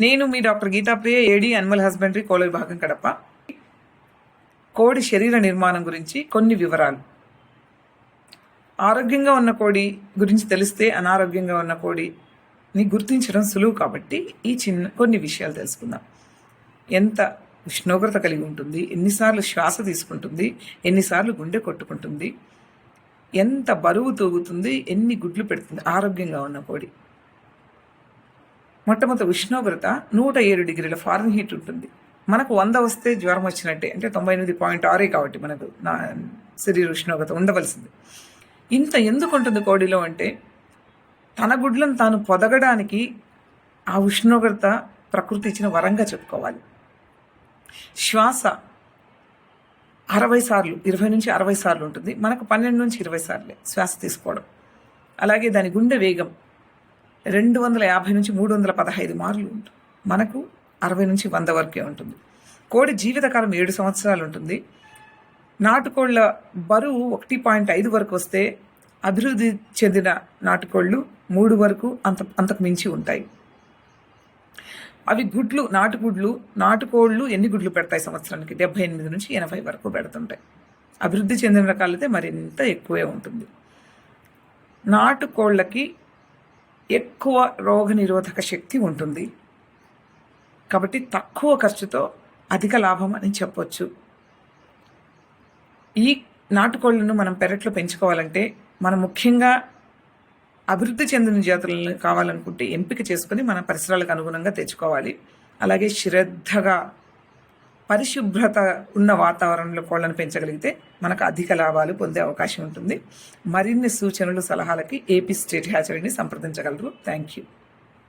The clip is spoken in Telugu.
నేను మీ doctor Geethapriya AD animal husbandry కోళ్ళ విభాగం కడప. కోడి శరీర నిర్మాణం గురించి కొన్ని వివరాలు. ఆరోగ్యంగా ఉన్న కోడి గురించి తెలిస్తే అనారోగ్యంగా ఉన్న కోడిని గుర్తించడం సులువు కాబట్టి ఈ చిన్న కొన్ని విషయాలు తెలుసుకుందాం. ఎంత ఉష్ణోగ్రత కలిగి ఉంటుంది ఎన్నిసార్లు శ్వాస తీసుకుంటుంది ఎన్నిసార్లు గుండె కొట్టుకుంటుంది ఎంత బరువు తూగుతుంది ఎన్ని గుడ్లు పెడుతుంది ఆరోగ్యంగా ఉన్న కోడి. మొట్టమొదటి ఉష్ణోగ్రత నూట ఏడు డిగ్రీల ఫారెన్ హీట్ ఉంటుంది. మనకు వంద వస్తే జ్వరం వచ్చినట్టే. అంటే తొంభై ఎనిమిది పాయింట్ ఆరే కాబట్టి మనకు నా శరీర ఉష్ణోగ్రత ఉండవలసింది. ఇంత ఎందుకు ఉంటుంది కోడిలో అంటే తన గుడ్లను తాను పొదగడానికి ఆ ఉష్ణోగ్రత ప్రకృతి ఇచ్చిన వరంగా చెప్పుకోవాలి. శ్వాస అరవై సార్లు ఇరవై నుంచి అరవై సార్లు ఉంటుంది. మనకు పన్నెండు నుంచి ఇరవై సార్లే శ్వాస తీసుకోవడం. అలాగే దాని గుండె వేగం రెండు వందల యాభై నుంచి మూడు వందల పదహైదు మార్లు ఉంటుంది. మనకు అరవై నుంచి వంద వరకే ఉంటుంది. కోడి జీవితకాలం ఏడు సంవత్సరాలు ఉంటుంది. నాటుకోళ్ళ బరువు ఒకటి పాయింట్ ఐదు వరకు వస్తే అభివృద్ధి చెందిన నాటుకోళ్ళు మూడు వరకు అంత అంతకు మించి ఉంటాయి. అవి గుడ్లు నాటుగుడ్లు నాటుకోళ్ళు ఎన్ని గుడ్లు పెడతాయి సంవత్సరానికి? డెబ్బై ఎనిమిది నుంచి ఎనభై వరకు పెడుతుంటాయి. అభివృద్ధి చెందిన రకాలైతే మరింత ఎక్కువే ఉంటుంది. నాటుకోళ్ళకి ఎక్కువ రోగ నిరోధక శక్తి ఉంటుంది. కాబట్టి తక్కువ ఖర్చుతో అధిక లాభం అని చెప్పొచ్చు. ఈ నాటుకోళ్ళను మనం పెరట్లో పెంచుకోవాలంటే మనం ముఖ్యంగా అభివృద్ధి చెందిన జాతులను కావాలనుకుంటే ఎంపిక చేసుకొని మన పరిసరాలకు అనుగుణంగా తెచ్చుకోవాలి. అలాగే శ్రద్ధగా పరిశుభ్రత ఉన్న వాతావరణంలో కోళ్ళను పెంచగలిగితే మనకు అధిక లాభాలు పొందే అవకాశం ఉంటుంది. మరిన్ని సూచనలు సలహాలకి ఏపీ స్టేట్ హ్యాచరీని సంప్రదించగలరు. Thank you.